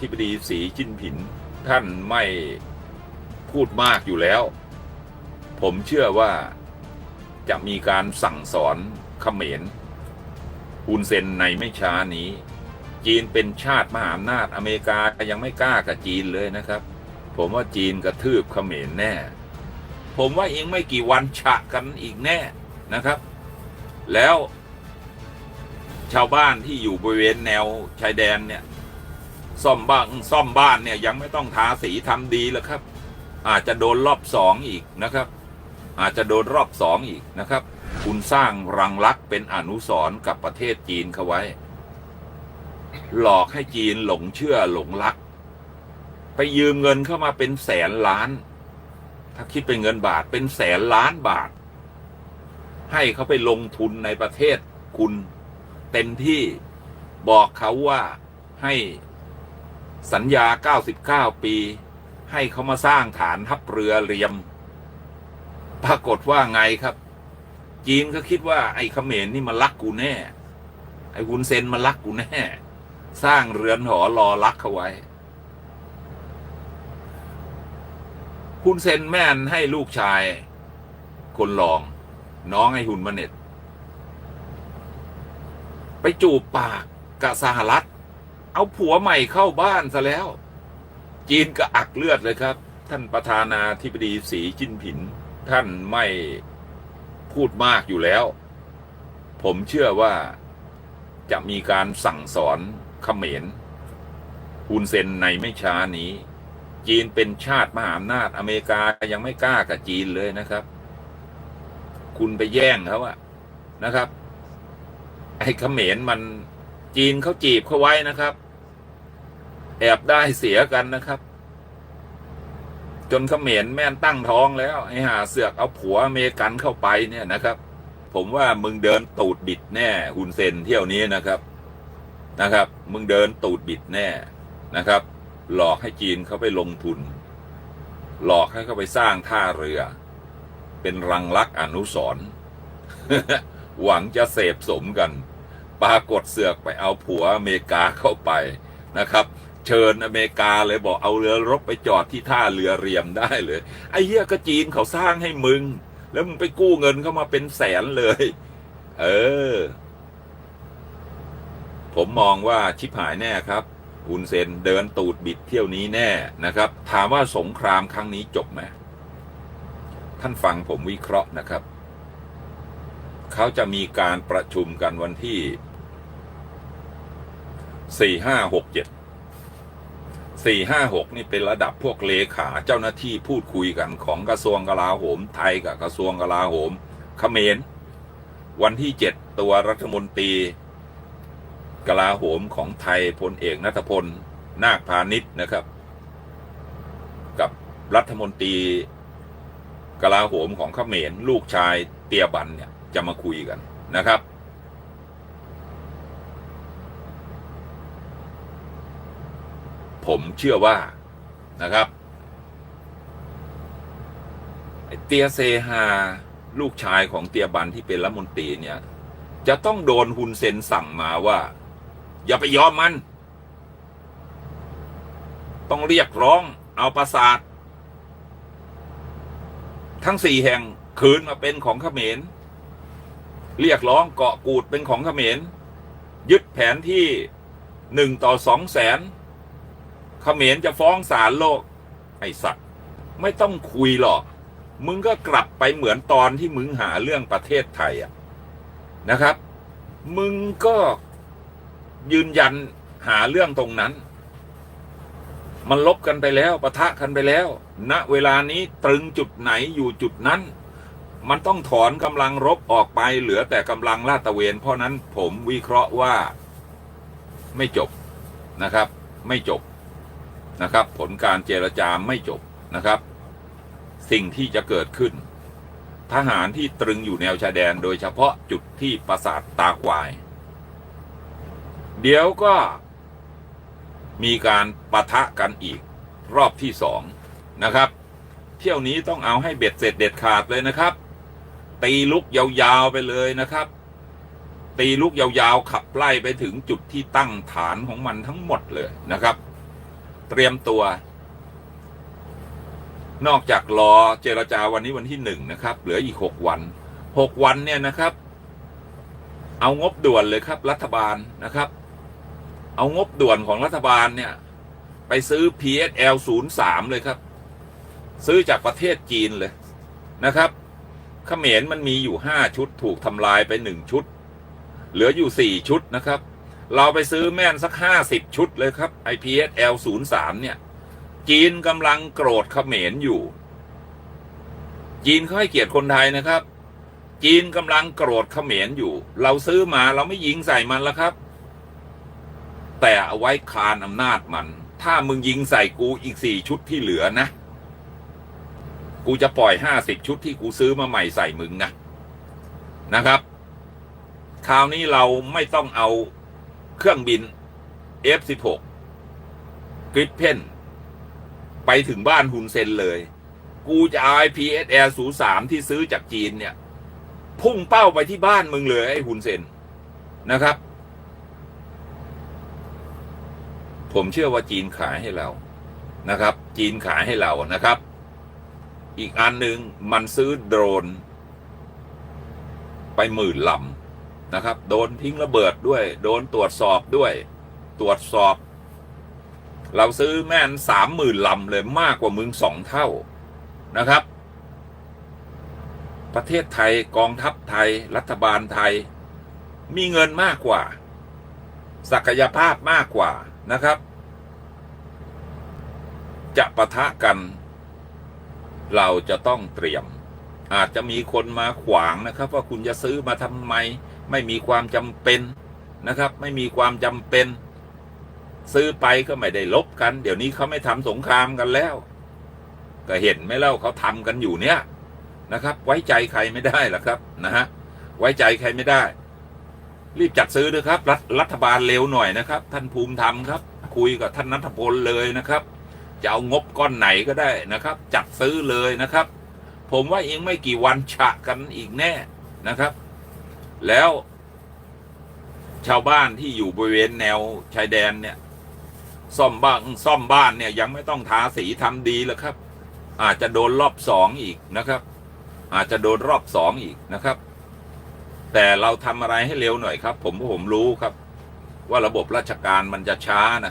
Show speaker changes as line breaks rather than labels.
ธิบดีสีจิ้นผิน ท่านไม่พูดมากอยู่แล้ว ผมเชื่อว่าจะมีการสั่งสอนเขมรฮุนเซนในไม่ช้านี้ จีนเป็นชาติมหาอำนาจอเมริกายังไม่กล้ากับจีนเลยนะครับ ผมว่าจีนกระทืบเขมรแน่ ผมว่าเองไม่กี่วันฉะกันอีกแน่นะครับ แล้วชาวบ้านที่อยู่บริเวณแนวชายแดนเนี่ย ซ่อมบ้านซ่อมบ้านเนี่ยยังไม่ต้องทาสีทำดีแล้วครับ อาจจะโดนรอบสองอีกนะครับ อาจจะโดนรอบสองอีกนะครับ คุณสร้างรังรักเป็นอนุสรณ์กับประเทศจีนเขาไว้ หลอกให้จีนหลงเชื่อหลงรัก ไปยืมเงินเข้ามาเป็นแสนล้าน ถ้าคิดเป็นเงินบาทเป็นแสนล้านบาท ให้เขาไปลงทุนในประเทศคุณเต็มที่บอกเขาว่าให้ สัญญา 99 ปี ให้เขามาสร้างฐานทัพเรือเรียม ปรากฏว่าไงครับ จีนก็คิดว่าไอ้เขมรนี่มันรักกูแน่ ไอ้วุนเซนมันรักกูแน่ สร้างเรือนหอรอรักเขาไว้คุณเซนแม่นให้ลูกชาย คนรอง น้องไอ้หุ่นมาเน็ต ไปจูบปากกับสหรัฐ เอาผัวใหม่เข้าบ้านซะแล้ว จีนก็อักเลือดเลยครับ ท่านประธานาธิบดีสีจิ้นผิน ท่านไม่พูดมากอยู่แล้ว ผมเชื่อว่าจะมีการสั่งสอนเขมรฮุนเซนในไม่ช้านี้ จีนเป็นชาติมหาอำนาจอเมริกายังไม่กล้ากับจีนเลยนะครับ คุณไปแย่งเขาอะนะครับ ไอ้เขมรมัน จีนเขาจีบเขาไว้นะครับ แอบได้เสียกันนะครับ จนเขมรแม่นตั้งท้องแล้วไอ้หาเสือกเอาผัวอเมริกันเข้าไปเนี่ยนะครับ ผมว่ามึงเดินตูดบิดแน่ฮุนเซนเที่ยวนี้นะครับนะครับ มึงเดินตูดบิดแน่นะครับ หลอกให้จีนเขาไปลงทุน หลอกให้เขาไปสร้างท่าเรือ เป็นรังลักอนุสร์หวังจะเสพสมกัน ปรากฏเสือกไปเอาผัวอเมริกาเข้าไปนะครับ เชิญอเมริกาเลยบอกเอาเรือรบไปจอดที่ท่าเรือเรียมได้เลยไอ้เหี้ยก็จีนเขาสร้างให้มึง แล้วมึงไปกู้เงินเข้ามาเป็นแสนเลย เออ ผมมองว่าชิบหายแน่ครับอุนเซนเดินตูดบิดเที่ยวนี้แน่นะครับ ถามว่าสงครามครั้งนี้จบไหมท่านฟังผมวิเคราะห์นะครับ เขาจะมีการประชุมกันวันที่ สี่ห้าหกเจ็ดสี่ห้าหกนี่เป็นระดับพวกเลขาเจ้าหน้าที่พูดคุยกันของกระทรวงกลาโหม ไทยกับกระทรวงกลาโหมเขมรวันที่เจ็ดตัวรัฐมนตรี กลาโหมของไทยพลเอกนัทพล นาคพาณิชย์นะครับ กับรัฐมนตรี กลาโหมของเขมรลูกชายเตียบันเนี่ยจะมาคุยกันนะครับ ผมเชื่อว่านะครับเตียเซฮาลูกชายของเตียบันที่เป็นรัฐมนตรีเนี่ย จะต้องโดนฮุนเซนสั่งมาว่า อย่าไปยอมมัน ต้องเรียกร้องเอาประสาท ทั้งสี่แห่งคืนมาเป็นของเขมร เรียกร้องเกาะกูดเป็นของเขมร ยึดแผนที่หนึ่งต่อสองแสน เขมรจะฟ้องศาลโลก ไอ้สัตว์ไม่ต้องคุยหรอก มึงก็กลับไปเหมือนตอนที่มึงหาเรื่องประเทศไทยอะนะครับ มึงก็ยืนยันหาเรื่องตรงนั้น มันลบกันไปแล้วปะทะกันไปแล้วณเวลานี้ตรึงจุดไหนอยู่จุดนั้น มันต้องถอนกำลังรบออกไปเหลือแต่กำลังลาดตะเวน เพราะนั้นผมวิเคราะห์ว่าไม่จบนะครับ ไม่จบ นะครับ ผลการเจรจาไม่จบนะครับ สิ่งที่จะเกิดขึ้น ทหารที่ตรึงอยู่แนวชายแดนโดยเฉพาะจุดที่ปราสาทตาควาย เดี๋ยวก็มีการปะทะกันอีกรอบที่สองนะครับ เที่ยวนี้ต้องเอาให้เบ็ดเสร็จเด็ดขาดเลยนะครับ ตีลุกยาวๆไปเลยนะครับ ตีลุกยาวๆขับไล่ไปถึงจุดที่ตั้งฐานของมันทั้งหมดเลยนะครับ เตรียมตัว นอกจากรอเจรจาวันนี้วันที่หนึ่งนะครับ เหลืออีกหกวันหกวันเนี่ยนะครับ เอางบด่วนเลยครับ รัฐบาลนะครับ เอางบด่วนของรัฐบาลเนี่ย ไปซื้อ PSL 03เลยครับ ซื้อจากประเทศจีนเลยนะครับเขมรมันมีอยู่ห้าชุดถูกทำลายไปหนึ่งชุด เหลืออยู่สี่ชุดนะครับ เราไปซื้อแม่นสักห้าสิบชุดเลยครับ IPSL 03เนี่ย จีนกำลังโกรธเขมรอยู่ จีนเขาให้เกียรติคนไทยนะครับ จีนกำลังโกรธเขมรอยู่ เราซื้อมาเราไม่ยิงใส่มันแล้วครับ แต่เอาไว้คานอำนาจมัน ถ้ามึงยิงใส่กูอีกสี่ชุดที่เหลือนะ กูจะปล่อยห้าสิบชุดที่กูซื้อมาใหม่ใส่มึงนะนะครับ คราวนี้เราไม่ต้องเอา เครื่องบิน F16 กริปเพนไปถึงบ้านฮุนเซนเลย กูจะเอา IPSR 03ที่ซื้อจากจีนเนี่ย พุ่งเป้าไปที่บ้านมึงเลยไอ้ฮุนเซนนะครับ ผมเชื่อว่าจีนขายให้เรานะครับ จีนขายให้เรานะครับ อีกอันหนึ่งมันซื้อโดรน ไปหมื่นลำ นะครับ โดนทิ้งระเบิดด้วย โดนตรวจสอบด้วย ตรวจสอบ เราซื้อแม่นสามหมื่นลำเลยมากกว่ามึงสองเท่านะครับ ประเทศไทยกองทัพไทย รัฐบาลไทย มีเงินมากกว่า ศักยภาพมากกว่านะครับ จะปะทะกัน เราจะต้องเตรียมอาจจะมีคนมาขวางนะครับ ว่าคุณจะซื้อมาทำไม ไม่มีความจำเป็นนะครับ ไม่มีความจำเป็น ซื้อไปก็ไม่ได้ลบกัน เดี๋ยวนี้เขาไม่ทำสงครามกันแล้ว ก็เห็นไหมเล่าเขาทำกันอยู่เนี่ยนะครับ ไว้ใจใครไม่ได้หรอกครับนะฮะไว้ใจใครไม่ได้ รีบจัดซื้อด้วยครับรัฐรัฐบาลเร็วหน่อยนะครับ ท่านภูมิธรรมครับ คุยกับท่านนัทพลเลยนะครับ จะเอางบก้อนไหนก็ได้นะครับ จัดซื้อเลยนะครับ ผมว่าเองไม่กี่วันฉะกันอีกแน่นะครับ แล้ว ชาวบ้านที่อยู่บริเวณแนวชายแดนเนี่ย ซ่อมบ้านซ่อมบ้านเนี่ย ยังไม่ต้องทาสีทำดีแล้วครับ อาจจะโดนรอบสองอีกนะครับ อาจจะโดนรอบสองอีกนะครับ แต่เราทำอะไรให้เร็วหน่อยครับ ผมผมรู้ครับ ว่าระบบราชการมันจะช้านะ